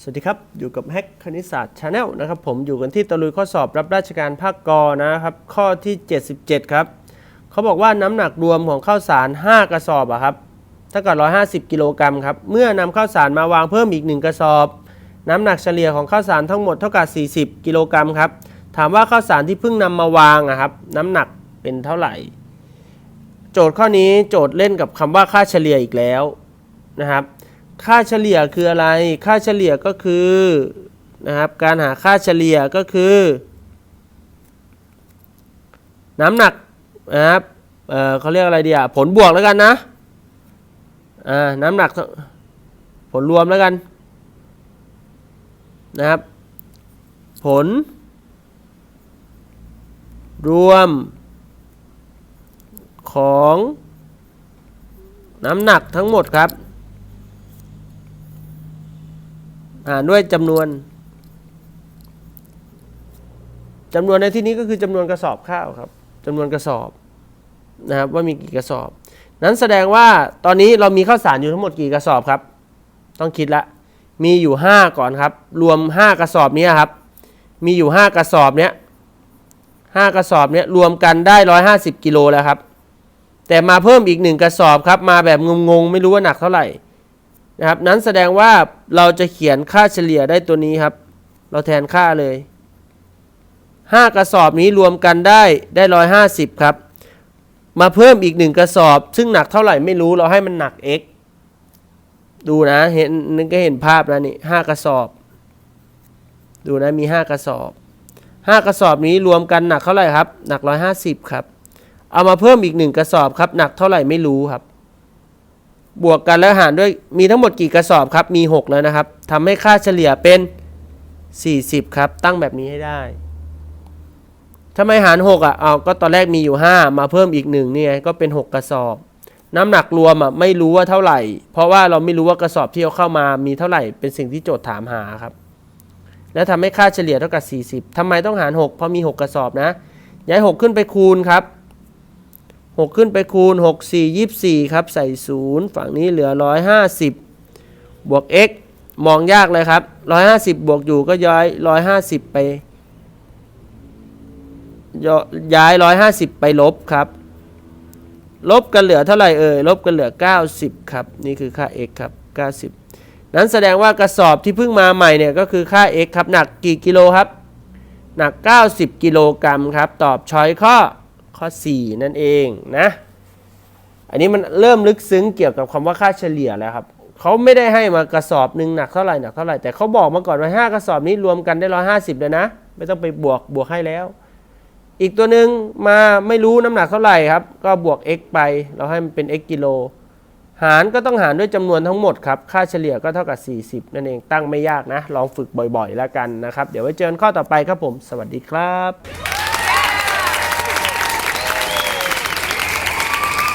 สวัสดีครับ อยู่กับแฮกคณิตศาสตร์ชาแนลนะครับผมอยู่กันที่ตะลุยข้อสอบรับราชการภาคกนะครับ ข้อที่ 77 ครับเขาบอกว่าน้ำหนักรวมของข้าวสาร 5 กระสอบอะครับเท่ากับ150 กิโลกรัมครับ เมื่อนำข้าวสารมาวางเพิ่มอีก 1 กระสอบ น้ำหนักเฉลี่ยของข้าวสารทั้งหมดเท่ากับ 40 กิโลกรัมครับ ถามว่าข้าวสารที่เพิ่งนำมาวางอะครับน้ำหนักเป็นเท่าไหร่ โจทย์ข้อนี้โจทย์เล่นกับคำว่าค่าเฉลี่ยอีกแล้วนะครับ ค่าเฉลี่ยคืออะไร ค่าเฉลี่ยก็คือนะครับ การหาค่าเฉลี่ยก็คือ น้ำหนักนะครับเเขาเรียกอะไรดีอะผลบวกแล้วกันนะอ่าน้ำหนักผลรวมแล้วกันนะครับ ผล รวม ของน้ำหนักทั้งหมดครับ หารด้วยจำนวนจำนวนในที่นี้ก็คือจำนวนกระสอบข้าวครับจำนวนกระสอบนะครับว่ามีกี่กระสอบ นั้นแสดงว่าตอนนี้เรามีข้าวสารอยู่ทั้งหมดกี่กระสอบครับ ต้องคิดละ มีอยู่ 5 ก่อนครับ รวม 5 กระสอบนี้ครับ มีอยู่ 5 กระสอบเนี้ย5กระสอบเนี้ยรวมกันได้150กิโลแล้วครับ แต่มาเพิ่มอีก1กระสอบครับ มาแบบงงๆ ไม่รู้ว่าหนักเท่าไหร่ นะครับ นั้นแสดงว่าเราจะเขียนค่าเฉลี่ยได้ตัวนี้ครับ เราแทนค่าเลย 5 กระสอบนี้รวมกันได้ได้ 150 ครับ มาเพิ่มอีก 1 กระสอบ ซึ่งหนักเท่าไหร่ไม่รู้เราให้มันหนัก x ดูนะเห็นนึกก็เห็นภาพแล้วนี่5กระสอบ ดูนะมี 5 กระสอบ 5 กระสอบนี้รวมกันหนักเท่าไหร่ครับ หนัก 150 ครับ เอามาเพิ่มอีก 1 กระสอบครับ หนักเท่าไหร่ไม่รู้ครับ บวกกันแล้วหารด้วยมีทั้งหมดกี่กระสอบครับ มี 6 แล้วนะครับทำให้ค่าเฉลี่ยเป็น 40 ครับ ตั้งแบบนี้ให้ได้ทำไมหาร 6 อะเอาก็ตอนแรกมีอยู่ 5 มาเพิ่มอีก1นี่ยก็เป็น 6 กระสอบ น้ำหนักรวมอะไม่รู้ว่าเท่าไหร่ เพราะว่าเราไม่รู้ว่ากระสอบที่เอาเข้ามามีเท่าไหร่เป็นสิ่งที่โจทย์ถามหาครับ แล้วทำให้ค่าเฉลี่ยเท่ากับ 40ทำไมต้องหาร 6 เพราะมี 6 กระสอบนะย้าย 6 ขึ้นไปคูณครับ 6 ขึ้นไปคูณ 6 4 24 ครับ ใส่ 0 ฝั่งนี้เหลือ 150 บวก x มองยากเลยครับ 150 บวกอยู่ก็ย้าย 150 ไปยย้าย 150 ไปลบครับ ลบกันเหลือเท่าไหร่เอ่ยลบกันเหลือ 90 ครับ นี่คือค่า x ครับ 90 นั้นแสดงว่ากระสอบที่เพิ่งมาใหม่เนี่ยก็คือค่า x ครับ หนักกี่กิโลครับ หนัก 90 กิโลกรัมครับ ตอบช้อยข้อ ข้อ 4 นั่นเองนะ อันนี้มันเริ่มลึกซึ้งเกี่ยวกับคำว่าค่าเฉลี่ยแล้วครับเขาไม่ได้ให้มากระสอบหนึ่งหนักเท่าไหร่หนักเท่าไหร่แต่เขาบอกมาก่อนว่า 5 กระสอบนี้รวมกันได้150เลยนะ ไม่ต้องไปบวกบวกให้แล้ว อีกตัวหนึ่งมาไม่รู้น้ำหนักเท่าไหร่ครับ ก็บวก x ไป เราให้มันเป็น x กิโล หารก็ต้องหารด้วยจำนวนทั้งหมดครับ ค่าเฉลี่ยก็เท่ากับ 40 นั่นเองตั้งไม่ยากนะ ลองฝึกบ่อยๆ แล้วกันนะครับ เดี๋ยวไว้เจอกันข้อต่อไปครับผม สวัสดีครับ